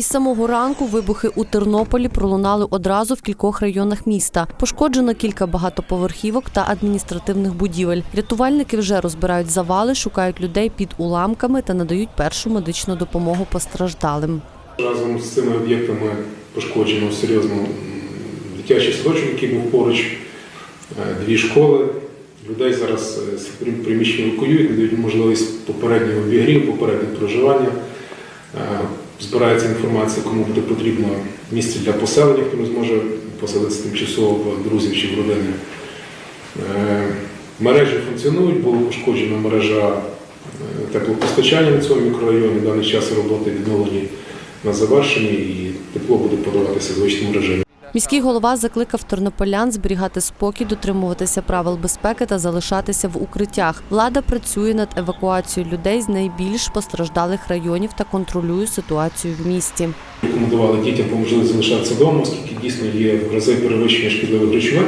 Із самого ранку вибухи у Тернополі пролунали одразу в кількох районах міста. Пошкоджено кілька багатоповерхівок та адміністративних будівель. Рятувальники вже розбирають завали, шукають людей під уламками та надають першу медичну допомогу постраждалим. Разом з цими об'єктами пошкоджено серйозно дитячий садочок, який був поруч, е, дві школи. Людей зараз е, з прим- приміщень евакуюють, надають можливість попереднього обігріву, попереднього проживання. Збирається інформація, кому буде потрібно місце для поселення, хто не зможе поселитися тимчасово в друзів чи в родини. Е, Мережі функціонують, була пошкоджена мережа е, теплопостачання на цьому мікрорайоні. В даний час роботи відновлені на завершенні і тепло буде подаватися в звичному режимі. Міський голова закликав тернополян зберігати спокій, дотримуватися правил безпеки та залишатися в укриттях. Влада працює над евакуацією людей з найбільш постраждалих районів та контролює ситуацію в місті. Рекомендували дітям по залишатися вдома, оскільки дійсно є в рази перевищення шкідливих речовин.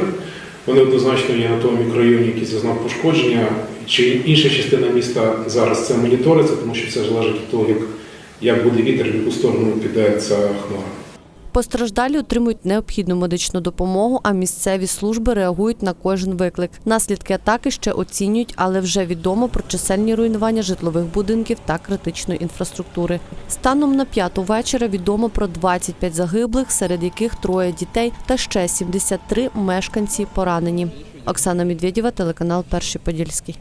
Вони однозначно є на тому мікрорайоні, який зазнав пошкодження. Чи інша частина міста зараз це моніториться, тому що все залежить від того, як буде вітер, в яку сторону піде ця хмара. Постраждалі отримують необхідну медичну допомогу, а місцеві служби реагують на кожен виклик. Наслідки атаки ще оцінюють, але вже відомо про чисельні руйнування житлових будинків та критичної інфраструктури. Станом на п'яту вечора відомо про 25 загиблих, серед яких троє дітей та ще 73 мешканці поранені. Оксана Медведєва, телеканал Перший Подільський.